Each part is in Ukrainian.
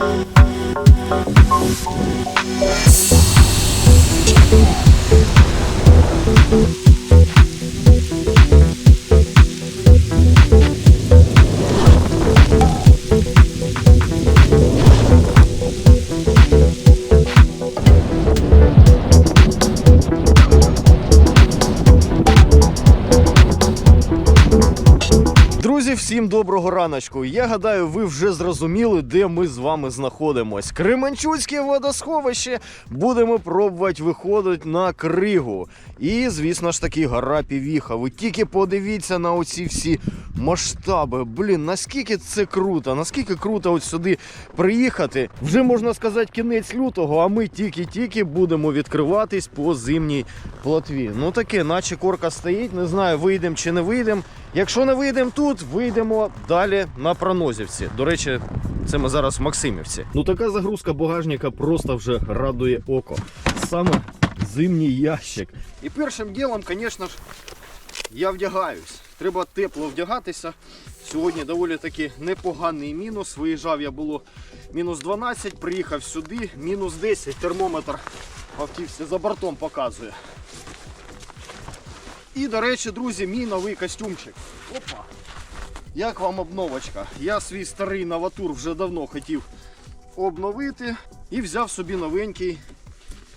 Друзі, всім доброго раночку. Я гадаю, ви вже зрозуміли, де ми з вами знаходимось. Кременчуцьке водосховище. Будемо пробувати виходити на кригу. І, звісно ж таки, гора Півіха. Ви тільки подивіться на оці всі масштаби. Блін, наскільки це круто, наскільки круто от сюди приїхати. Вже можна сказати, кінець лютого, а ми тільки-тільки будемо відкриватись по зимній плотві. Ну таке, наче корка стоїть, не знаю, вийдемо чи не вийдемо. Якщо не вийдемо тут, вийдемо далі на Пронозівці. До речі, це ми зараз в Максимівці. Ну така загрузка багажника просто вже радує око. Саме зимній ящик. І першим ділом, звісно ж, я вдягаюсь. Треба тепло вдягатися. Сьогодні доволі таки непоганий мінус. Виїжджав я було мінус 12, приїхав сюди, мінус 10. Термометр автівці за бортом показує. І, до речі, друзі, мій новий костюмчик. Опа! Як вам обновочка? Я свій старий новатур вже давно хотів обновити і взяв собі новенький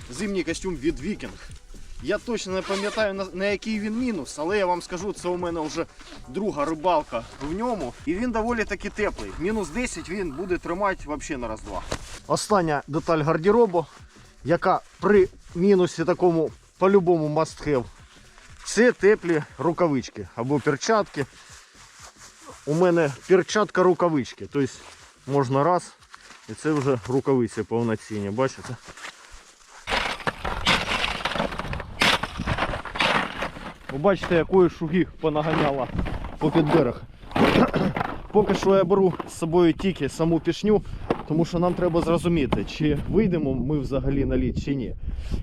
зимній костюм від Viking. Я точно не пам'ятаю на який він мінус, але я вам скажу, це у мене вже друга рибалка в ньому. І він доволі таки теплий. Мінус 10 він буде тримати взагалі на раз-два. Остання деталь гардеробу, яка при мінусі такому по-любому must have, це теплі рукавички або перчатки. У мене перчатка рукавички. Тобто можна раз і це вже рукавиці повноцінні, бачите? Ви бачите, якої шуги понаганяла попід берег. Поки що я беру з собою тільки саму пішню, тому що нам треба зрозуміти, чи вийдемо ми взагалі на лід, чи ні.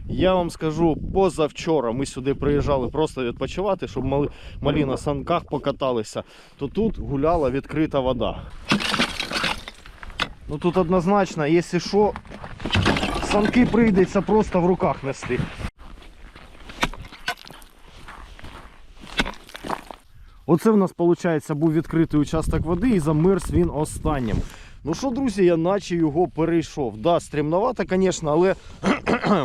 Я вам скажу, позавчора ми сюди приїжджали просто відпочивати, щоб мали, малі на санках покаталися, то тут гуляла відкрита вода. Ну тут однозначно, якщо що, санки прийдеться просто в руках нести. Оце в нас, виходить, був відкритий участок води і замерз він останнім. Ну що, друзі, я наче його перейшов. Да, стрімновато, звісно, але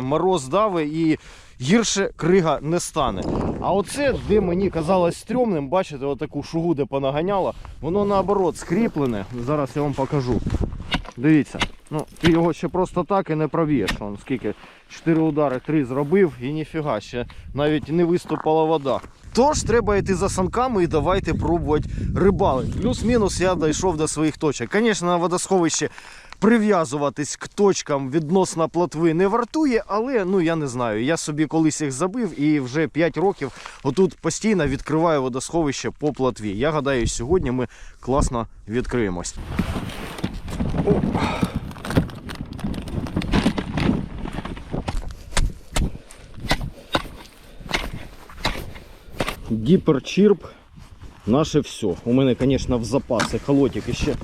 мороз дави і гірше крига не стане. А оце, де мені казалось стрьомним, бачите, отаку шугу, де понаганяло, воно наоборот скріплене. Зараз я вам покажу. Дивіться, ну ти його ще просто так і не. Вон скільки 4 удари, 3 зробив і ніфіга, ще навіть не виступала вода. Тож треба йти за санками і давайте пробувати рибалити. Плюс-мінус я дійшов до своїх точок. Звісно, на водосховище прив'язуватись к точкам відносно плотви не вартує, але ну я не знаю. Я собі колись їх забив і вже 5 років отут постійно відкриваю водосховище по плотві. Я гадаю, сьогодні ми класно відкриємось. Гіперчірп наше все. У мене, звісно, в запасі холотик ще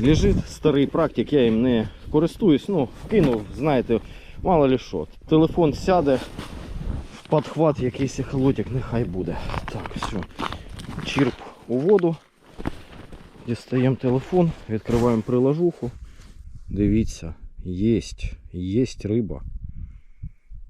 лежить старий практик, я їм не користуюсь, ну, вкинув, знаєте, мало ли що. Телефон сяде, в подхват якийсь холотик, нехай буде. Так, все. Чірп у воду. Дістаємо телефон, відкриваємо приложуху. Дивіться, єсть, єсть риба.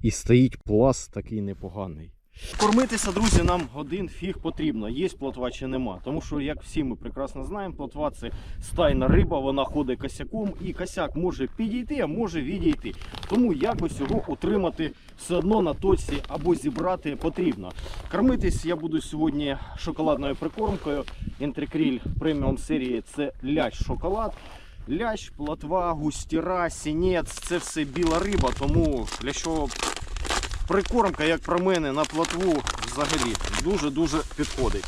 І стоїть пласт такий непоганий. Кормитися, друзі, нам один фіг потрібно. Є плотва чи нема. Тому що, як всі ми прекрасно знаємо, плотва це стайна риба, вона ходить косяком, і косяк може підійти, а може відійти. Тому якось його утримати все одно на точці або зібрати потрібно. Кормитись я буду сьогодні шоколадною прикормкою. Інтрикріль преміум серії це лящ шоколад. Лящ, плотва, густіра, сінець це все біла риба, тому лящова прикормка, як про мене, на плотву взагалі дуже-дуже підходить.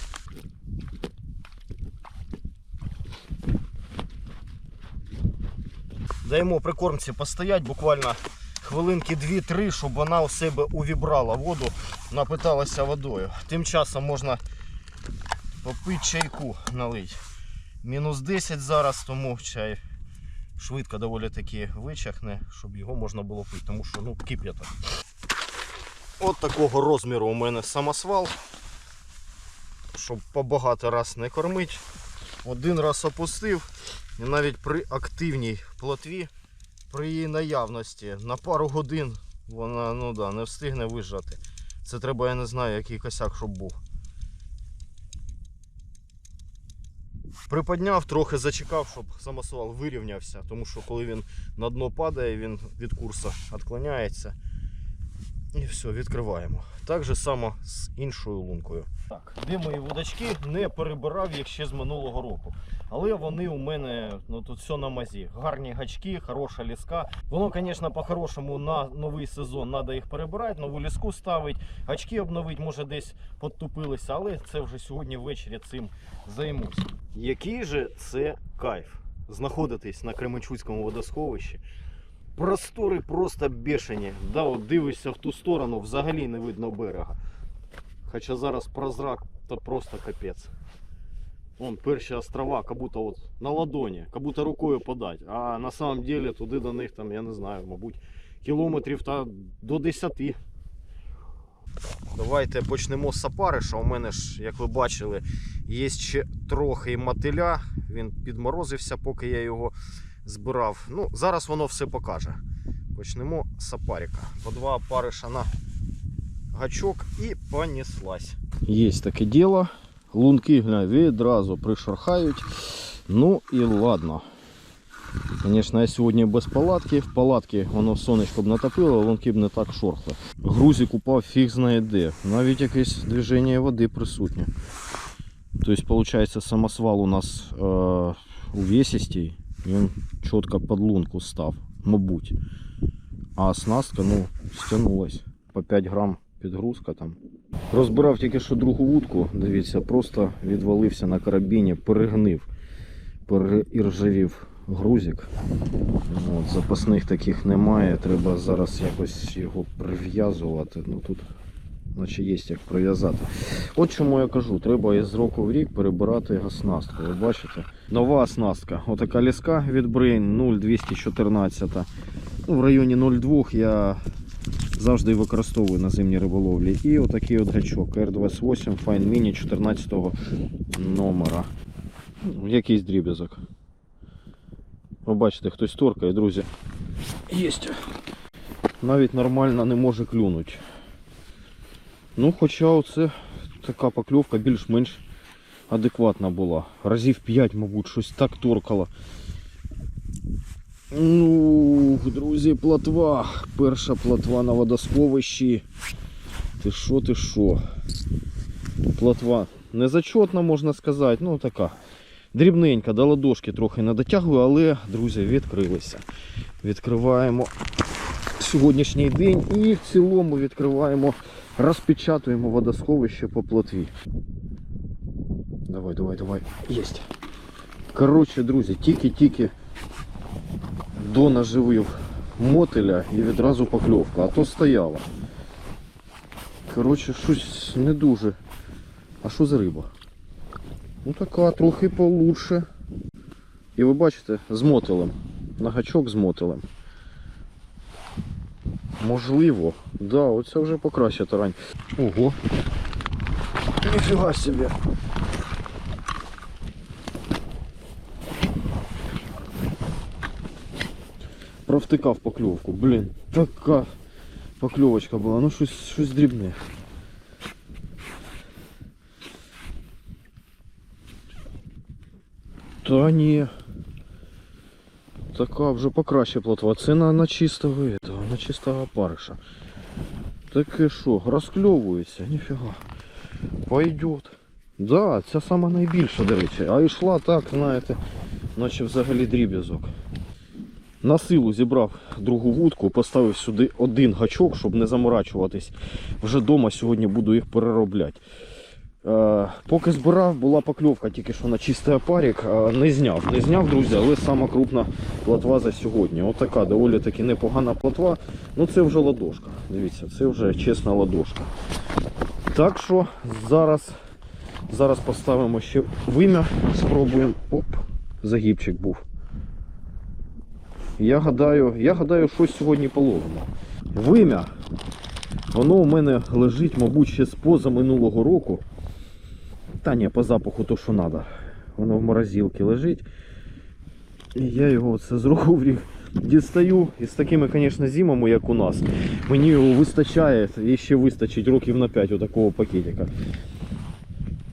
Даємо прикормці постоять буквально хвилинки 2-3, щоб вона у себе увібрала воду, напиталася водою. Тим часом можна попити чайку налить. Мінус 10 зараз, тому чай швидко доволі таки вичахне, щоб його можна було пити, тому що ну, кип'яток. От такого розміру у мене самосвал. Щоб по багато раз не кормить. Один раз опустив і навіть при активній плотві, при її наявності на пару годин вона ну да, не встигне вижати. Це треба, я не знаю, який косяк, щоб був. Приподняв, трохи зачекав, щоб самосвал вирівнявся, тому що коли він на дно падає, він від курсу відклоняється. І все, відкриваємо. Так же само з іншою лункою. Так, де мої вудачки? Не перебирав їх ще з минулого року. Але вони у мене ну тут все на мазі. Гарні гачки, хороша ліска. Воно, звісно, по-хорошому на новий сезон треба їх перебирати, нову ліску ставити, гачки обновити, може десь підтупилися, але це вже сьогодні ввечері цим займусь. Який же це кайф знаходитись на Кременчуцькому водосховищі. Простори просто бешені. Да, от дивишся в ту сторону, взагалі не видно берега. Хоча зараз прозрак то просто капець. Вон перші острова, как будто от на ладоні, как будто рукою подать. А на самом деле туди до них там, я не знаю, мабуть, кілометрів та до 10. Давайте почнемо з сапариша. У мене ж, як ви бачили, є ще трохи мотиля. Він підморозився, поки я його збирав. Ну, зараз воно все покаже. Почнемо з сапарика. По два опариша на гачок і понеслась. Є таке діло. Лунки глянь, відразу пришархають. Ну і ладно. Звісно, я сьогодні без палатки. В палатки воно сонечко б натопило, лунки б не так шорхли. Грузик упав фіг знає де. Навіть якесь движення води присутнє. Тобто, виходить, самосвал у нас е, увесистий. Він чітко під лунку став, мабуть. А оснастка, ну, стягнулась. По 5 грам підгрузка там. Розбирав тільки що другу вудку, дивіться, просто відвалився на карабіні, перегнив, переіржавів грузик. От, запасних таких немає, треба зараз якось його прив'язувати. Ну тут наче є як прив'язати. От чому я кажу, треба із року в рік перебирати оснастку. Ви бачите? Нова оснастка. Отака ліска від Brain 0214. Ну, в районі 0,2 я завжди використовую на зимній риболовлі. І отакий от гачок R28 Fine Mini 14 номера. Ну, Якийсь дріб'язок. Ви бачите, хтось торкає, друзі. Єсть. Навіть нормально не може клюнути. Ну, хоча оце така покльовка більш-менш адекватна була. Разів 5, мабуть, щось так торкало. Ну, друзі, плотва. Перша плотва на водосховищі. Ти що, ти що? Плотва незачетна, можна сказати. Ну, така. Дрібненька, до ладошки трохи не дотягую, але, друзі, відкрилися. Відкриваємо сьогоднішній день і в цілому відкриваємо, розпечатуємо водосховище по плотві. Давай, давай, давай. Єсть. Коротше, друзі, тільки-тільки донаживив мотиля і відразу покльовка, а то стояла. Коротше, щось не дуже. А що за риба? Ну така трохи получше. І ви бачите, з мотилем. На гачок з мотилем. Можливо. Да, оце вже покраще тарань. Ого. Ніфіга собі. Провтикав покльовку. Блін, така покльовочка була. Ну щось, щось дрібне. Та ні. Така вже покраще плотва. Це на, на чистого этого, На чистого опариша. Таке що, розкльовується, ніфіга. Пойдет. Да, ця сама найбільша, до речі. А йшла так, знаєте, наче взагалі дріб'язок. На силу зібрав другу вудку, поставив сюди один гачок, щоб не заморачуватись. Вже вдома сьогодні буду їх переробляти. Е, поки збирав, була покльовка тільки що на чистий опарик. Не зняв. Не зняв, друзі, але сама крупна плотва за сьогодні. Отака доволі таки непогана плотва. Ну це вже ладошка. Дивіться, це вже чесна ладошка. Так що зараз, зараз поставимо ще вим'я, спробуємо. Оп, загибчик був. Я гадаю, я гадаю, щось сьогодні половимо. Вим'я. Воно у мене лежить, мабуть, ще з поза минулого року. Та ні, по запаху то, що треба. Воно в морозилці лежить. І я його оце з рік дістаю. І з такими, звісно, зимами, як у нас, мені його вистачає і ще вистачить років на 5 отакого пакетика.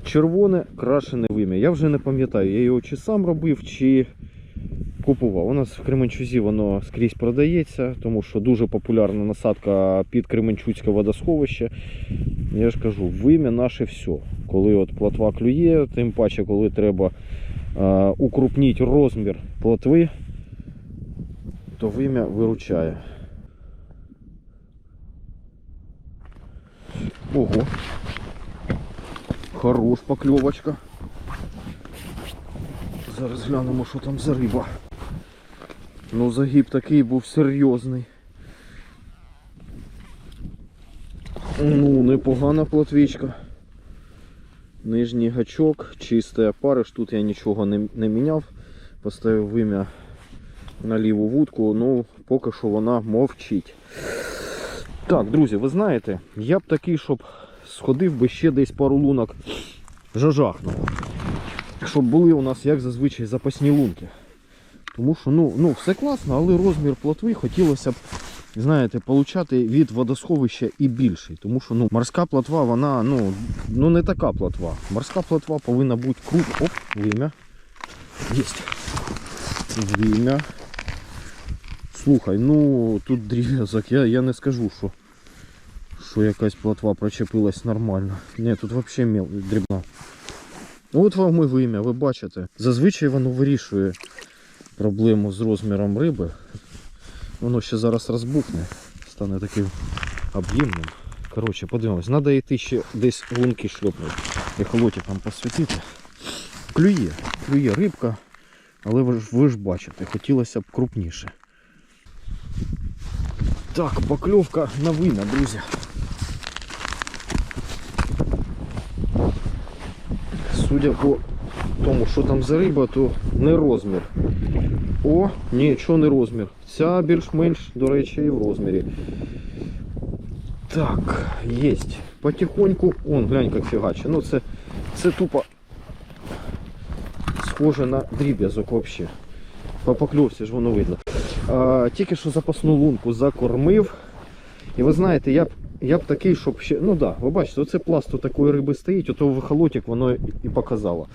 Червоне крашене вим'я. Я вже не пам'ятаю, я його чи сам робив, чи купував. У нас в Кременчузі воно скрізь продається, тому що дуже популярна насадка під Кременчуцьке водосховище. Я ж кажу, вим'я наше все. Коли от плотва клює, тим паче, коли треба е, укрупнити розмір плотви, то вим'я виручає. Ого. Хорош покльовочка. Зараз глянемо, що там за риба. Ну, загиб такий був серйозний. Ну, непогана плотвічка. Нижній гачок, чистий опариш. Тут я нічого не, не міняв. Поставив вим'я на ліву вудку, ну поки що вона мовчить. Так, друзі, ви знаєте, я б такий, щоб сходив би ще десь пару лунок жажахнув. Щоб були у нас, як зазвичай, запасні лунки. Тому що ну, ну, все класно, але розмір плотви хотілося б, знаєте, получати від водосховища і більший. Тому що ну, морська плотва, вона ну, ну не така плотва. Морська плотва повинна бути круг. Оп, вим'я. Єсть. Вим'я. Слухай, ну тут дріб'язок, я, я не скажу, що, що якась плотва прочепилась нормально. Ні, тут взагалі дрібна. От вам і вим'я, ви бачите. Зазвичай воно вирішує проблему з розміром риби. Воно ще зараз розбухне, стане таким об'ємним. Коротше, подивимось, треба йти ще десь лунки шльопнути. Ехолотиком посвітити. Клює, клює рибка, але ви ж, ви ж бачите, хотілося б крупніше. Так, покльовка на вина, друзі. Судя по тому, що там за риба, то не розмір. О, нічого не розмір. Ця більш-менш, до речі, і в розмірі. Так, єсть. Потихоньку. Он, глянь, як фігаче. Ну це, це тупо схоже на дріб'язок взагалі. По покльовці ж воно видно. А, тільки що запасну лунку закормив. І ви знаєте, я я б такий, щоб ще. Ну так, да, ви бачите, оце пласту такої риби стоїть, ото в воно і, і показало.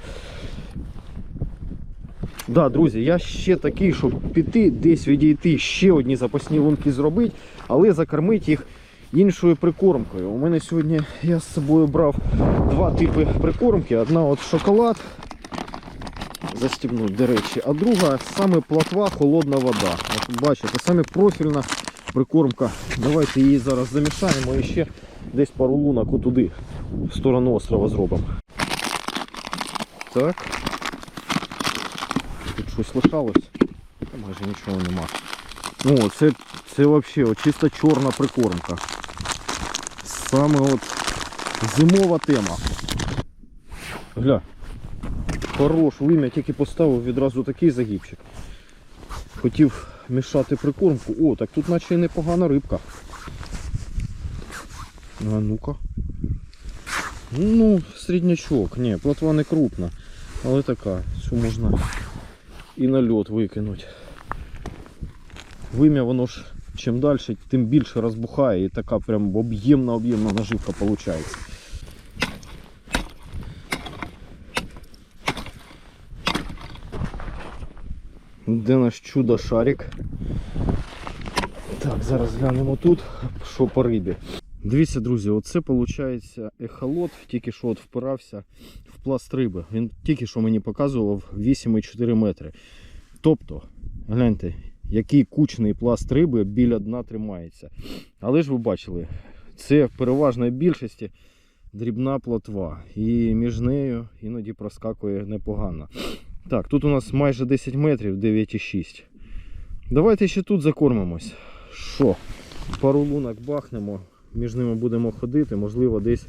Да, друзі, я ще такий, щоб піти, десь відійти, ще одні запасні лунки зробити, але закормити їх іншою прикормкою. У мене сьогодні я з собою брав два типи прикормки. Одна от шоколад, застібнуть, до речі, а друга саме платва холодна вода. От бачите, саме профільна прикормка. Давайте її зараз замішаємо і ще десь пару лунок отуди, в сторону острова зробимо. Так. Тут щось лишалось. Та майже нічого нема. Ну, це, це взагалі чисто чорна прикормка. Саме от зимова тема. Гля. Хорош, вим'я тільки поставив відразу такий загибчик. Хотів мішати прикормку. О, так тут наче і непогана рибка. А ну-ка. Ну, середнячок. Ні, плотва не крупна. Але така, що можна і на льот викинути. Вим'я воно ж чим далі, тим більше розбухає і така прям об'ємна об'ємна наживка виходить. Де наш чудо шарик? Так, зараз глянемо тут, що по рибі. Дивіться, друзі, оце виходить ехолот, тільки що от впирався в пласт риби. Він тільки що мені показував 8,4 метри. Тобто, гляньте, який кучний пласт риби біля дна тримається. Але ж ви бачили, це в переважної більшості дрібна плотва. І між нею іноді проскакує непогано. Так, тут у нас майже 10 метрів, 9,6. Давайте ще тут закормимось. Що? Пару лунок бахнемо, між ними будемо ходити, можливо, десь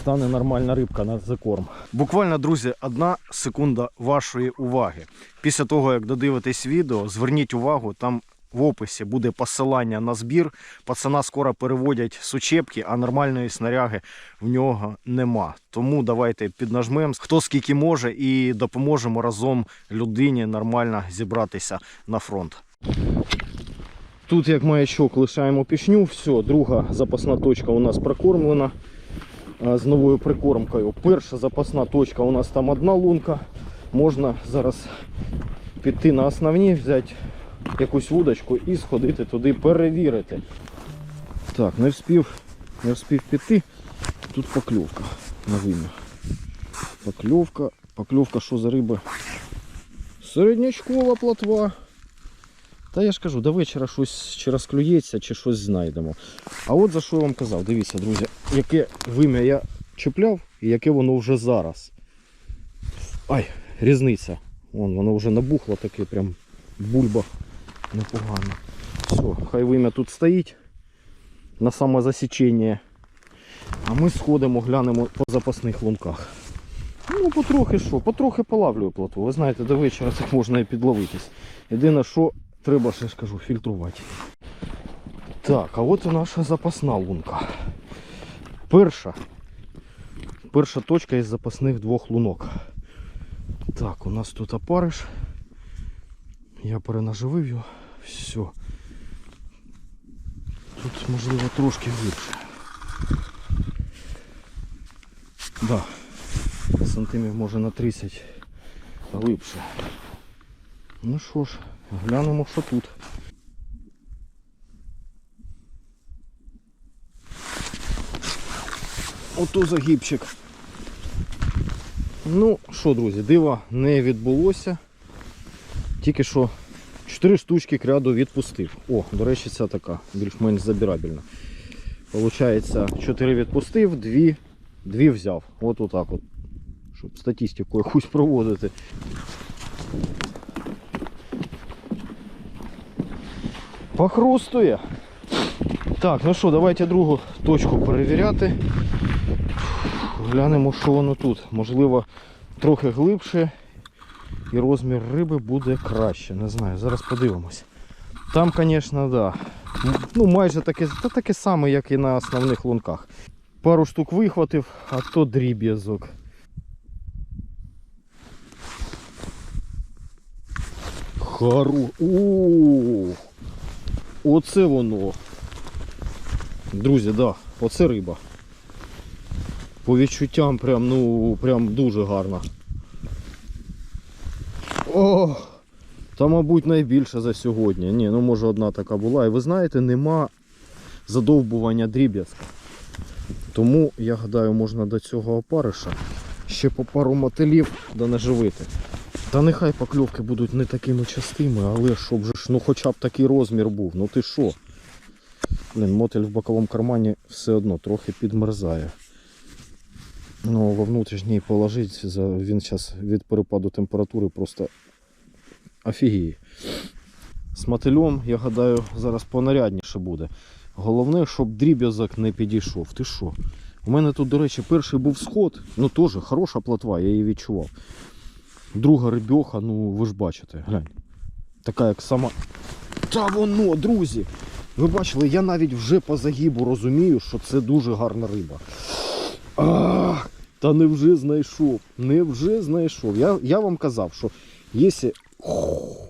стане нормальна рибка на закорм. Буквально, друзі, одна секунда вашої уваги. Після того, як додивитесь відео, зверніть увагу, там в описі буде посилання на збір. Пацана скоро переводять з учебки, а нормальної снаряги в нього нема. Тому давайте піднажмемо, хто скільки може, і допоможемо разом людині нормально зібратися на фронт. Тут, як маячок, лишаємо пішню. Все, друга запасна точка у нас прокормлена з новою прикормкою. Перша запасна точка у нас там одна лунка. Можна зараз піти на основні, взяти якусь вудочку і сходити туди перевірити. Так, не вспів, не вспів піти. Тут покльовка на вим'я. Покльовка, покльовка, що за риба? Середнячкова плотва. Та я ж кажу, до вечора щось чи розклюється, чи щось знайдемо. А от за що я вам казав, дивіться, друзі, яке вим'я я чіпляв і яке воно вже зараз. Ай, різниця. Вон, воно вже набухло таке, прям бульба непогано. Все, хай вим'я тут стоїть на самозасічення. А ми сходимо, глянемо по запасних лунках. Ну, потрохи що, потрохи полавлюю плотву. Ви знаєте, до вечора так можна і підловитись. Єдине, що треба, ще ж кажу, фільтрувати. Так, а от і наша запасна лунка. Перша. Перша точка із запасних двох лунок. Так, у нас тут опариш. Я перенаживив його. Все. Тут можливо трошки глибше. Да. Сантимів може на 30 глибше. Ну що ж, глянемо, що тут. Ото загибчик. Ну що, друзі, дива не відбулося. Тільки що 4 штучки кряду відпустив. О, до речі, ця така, більш-менш забірабельна. Получається, 4 відпустив, 2, 2 взяв. От отак от. Щоб статистику якусь проводити. Похрустує. Так, ну що, давайте другу точку перевіряти. Глянемо, що воно тут. Можливо, трохи глибше і розмір риби буде краще. Не знаю, зараз подивимось. Там, звісно, да. Ну, майже таке, та таке саме, як і на основних лунках. Пару штук вихватив, а то дріб'язок. Хару. О, Оце воно. Друзі, да, оце риба. По відчуттям прям, ну, прям дуже гарна. О, та, мабуть, найбільша за сьогодні. Ні, ну може одна така була. І ви знаєте, нема задовбування дріб'язка. Тому, я гадаю, можна до цього опариша ще по пару мотилів да наживити. Та нехай покльовки будуть не такими частими, але щоб ж, ну хоча б такий розмір був. Ну ти що? Блін, мотель в боковому кармані все одно трохи підмерзає. Ну, во внутрішній положить, він зараз від перепаду температури просто офігіє. З мотилем, я гадаю, зараз понарядніше буде. Головне, щоб дріб'язок не підійшов. Ти що? У мене тут, до речі, перший був сход, ну теж хороша плотва, я її відчував. Друга рибьоха, ну ви ж бачите, глянь. Така як сама. Та воно, друзі! Ви бачили, я навіть вже по загибу розумію, що це дуже гарна риба. А, та невже знайшов. Невже знайшов. Я, я вам казав, що якщо.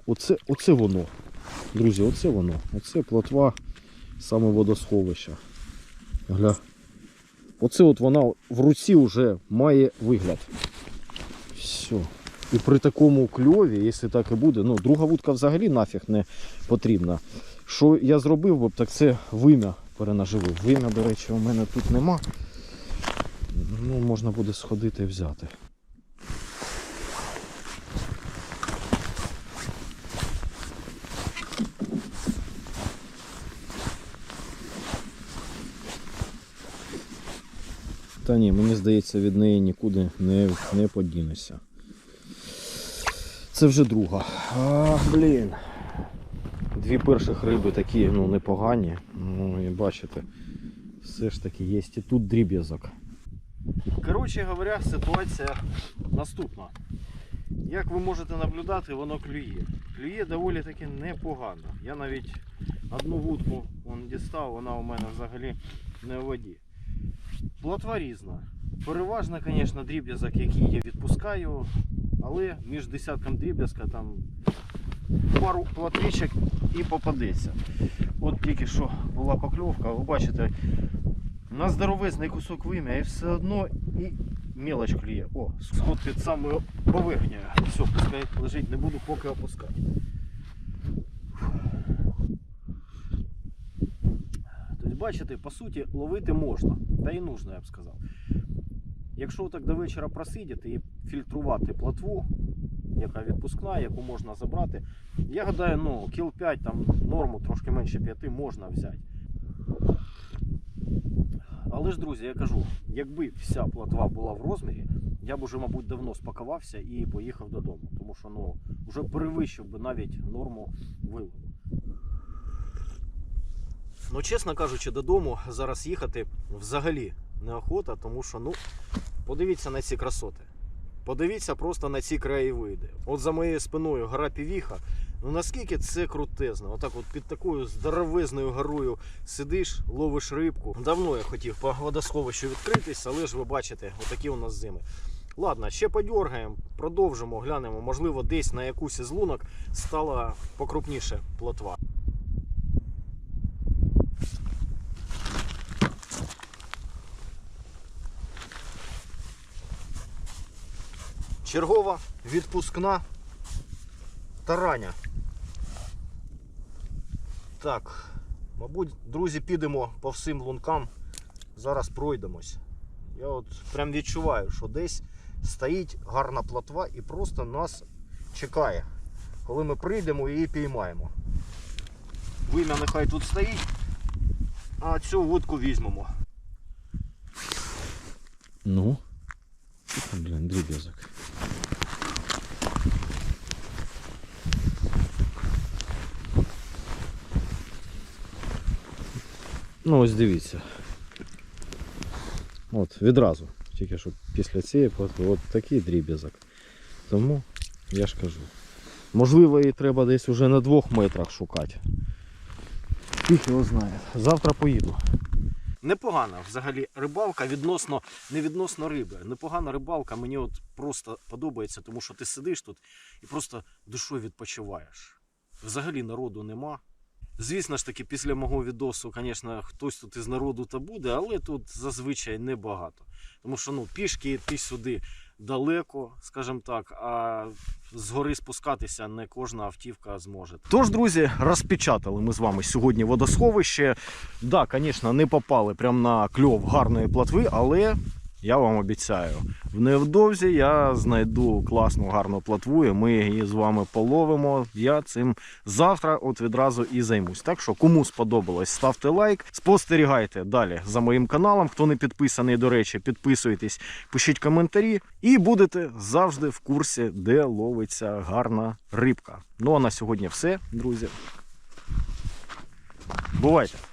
Оце, оце воно. Друзі, оце воно. Оце плотва саме водосховища. Гля. Оце от вона в руці вже має вигляд. Все. І при такому кльові, якщо так і буде, ну, друга вудка взагалі нафіг не потрібна. Що я зробив би, так це вим'я перенаживив. Вим'я, до речі, у мене тут нема. Ну, можна буде сходити і взяти. Та ні, мені здається, від неї нікуди не, не подінешся. Це вже друга. А, блін. Дві перших риби такі ну, непогані. Ну і бачите, все ж таки є і тут дріб'язок. Коротше говоря, ситуація наступна. Як ви можете наблюдати, воно клює. Клює доволі таки непогано. Я навіть одну вудку дістав, вона у мене взагалі не в воді. Плотва різна. Переважно, звісно, дріб'язок, який я відпускаю, але між десятком дріб'язка там пару платвичок і попадеться. От тільки що була покльовка, ви бачите, на здоровезний кусок вим'я і все одно і мелоч клює. О, сход під самою поверхнею. Все, пускай лежить, не буду поки опускати. Тобто, бачите, по суті, ловити можна, та й нужно, я б сказав. Якщо так до вечора просидіти і фільтрувати платву, яка відпускна, яку можна забрати, я гадаю, ну, кіл 5, там норму трошки менше 5 можна взяти. Але ж, друзі, я кажу, якби вся платва була в розмірі, я б уже, мабуть, давно спакувався і поїхав додому. Тому що ну, вже перевищив би навіть норму вилову. Ну, чесно кажучи, додому зараз їхати взагалі неохота, тому що, ну, подивіться на ці красоти. Подивіться просто на ці краєвиди. От за моєю спиною гора Півіха. Ну наскільки це крутезно. Отак от під такою здоровезною горою сидиш, ловиш рибку. Давно я хотів по водосховищу відкритись, але ж ви бачите, отакі у нас зими. Ладно, ще подергаємо, продовжимо, глянемо. Можливо, десь на якусь із лунок стала покрупніше плотва. Чергова відпускна тараня. Так, мабуть, друзі, підемо по всім лункам. Зараз пройдемось. Я от прям відчуваю, що десь стоїть гарна плотва і просто нас чекає, коли ми прийдемо і її піймаємо. Вим'я нехай тут стоїть, а цю вудку візьмемо. Ну. Блін, дріб'язок. Ну ось дивіться. От, відразу. Тільки що після цієї платви от такий дріб'язок. Тому я ж кажу. Можливо, її треба десь уже на двох метрах шукати. Фіг його знає. Завтра поїду. Непогана взагалі рибалка відносно не відносно риби. Непогана рибалка мені от просто подобається, тому що ти сидиш тут і просто душою відпочиваєш. Взагалі народу нема. Звісно ж таки, після мого відосу, звісно, хтось тут із народу та буде, але тут зазвичай небагато. Тому що ну, пішки йти сюди далеко, скажімо так, а згори спускатися не кожна автівка зможе. Тож, друзі, розпечатали ми з вами сьогодні водосховище. Да, звісно, не попали прямо на кльов гарної платви, але я вам обіцяю, в невдовзі я знайду класну гарну платву, і ми її з вами половимо. Я цим завтра от відразу і займусь. Так що, кому сподобалось, ставте лайк, спостерігайте далі за моїм каналом. Хто не підписаний, до речі, підписуйтесь, пишіть коментарі, і будете завжди в курсі, де ловиться гарна рибка. Ну а на сьогодні все, друзі. Бувайте!